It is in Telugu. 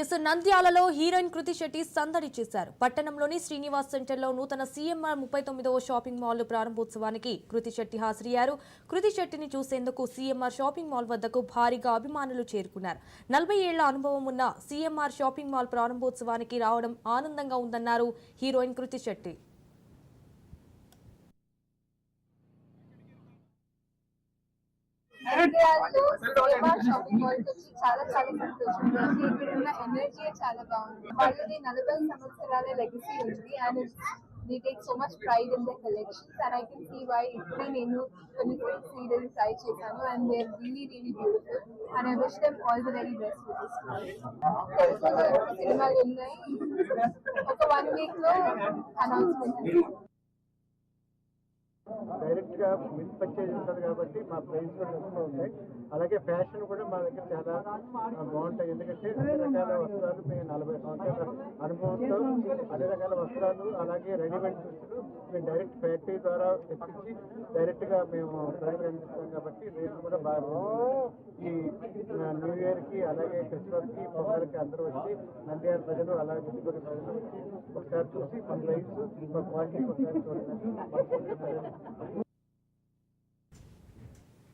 ఎస్ నంద్యాలలో హీరోయిన్ కృతి శెట్టి సందడి చేశారు. పట్టణంలోని శ్రీనివాస్ సెంటర్లో నూతన సీఎంఆర్ ముప్పై తొమ్మిదవ షాపింగ్ మాల్ ప్రారంభోత్సవానికి కృతి శెట్టి హాజరయ్యారు. కృతి శెట్టిని చూసేందుకు సీఎంఆర్ షాపింగ్ మాల్ వద్దకు భారీగా అభిమానులు చేరుకున్నారు. నలభై ఏళ్ళ అనుభవం ఉన్న సీఎంఆర్ షాపింగ్ మాల్ ప్రారంభోత్సవానికి రావడం ఆనందంగా ఉందన్నారు హీరోయిన్ కృతి శెట్టి నంద్యాలలో సినిమా షాపింగ్ మాల్ వచ్చి చాలా చాలా సంతోషంగా ఇక్కడ ఉన్న ఎనర్జీ చాలా బాగుంది వాళ్ళది నలభై సంవత్సరాల లెగసీ ఉంది and they much pride collections and I can ఇప్పుడే నేను కొన్ని సిల్క్ ట్రై చేశాను and they really really beautiful and I wish them all the very best with this సినిమాలు ఉన్నాయి ఒక వన్ వీక్లో అనౌన్స్మెంట్ డైరెక్ట్గా మిల్క్ పర్చేజ్ ఉంటుంది కాబట్టి మా ప్రైస్ కూడా ఎక్కువ ఉంటాయి. అలాగే ఫ్యాషన్ కూడా మా దగ్గర చాలా బాగుంటాయి. ఎందుకంటే అన్ని రకాల వస్త్రాలు మేము నలభై సంవత్సరాల అనుభవంతో అన్ని రకాల వస్త్రాలు అలాగే రెడీమేడ్ దుస్తులు మేము డైరెక్ట్ ఫ్యాక్టరీ ద్వారా తెప్పించి డైరెక్ట్గా మేము ప్రజలకు అందిస్తాం కాబట్టి రేట్లు కూడా బాగా న్యూ కి అలాగే క్రిస్మస్కి పొంగల్కి అందరూ వచ్చి నంద్యాల ప్రజలు అలాగే చుట్టుపక్కల ప్రజలు వచ్చి ఒకసారి చూసి మా ప్రైస్ మా క్వాలిటీ ఒకసారి చూడండి.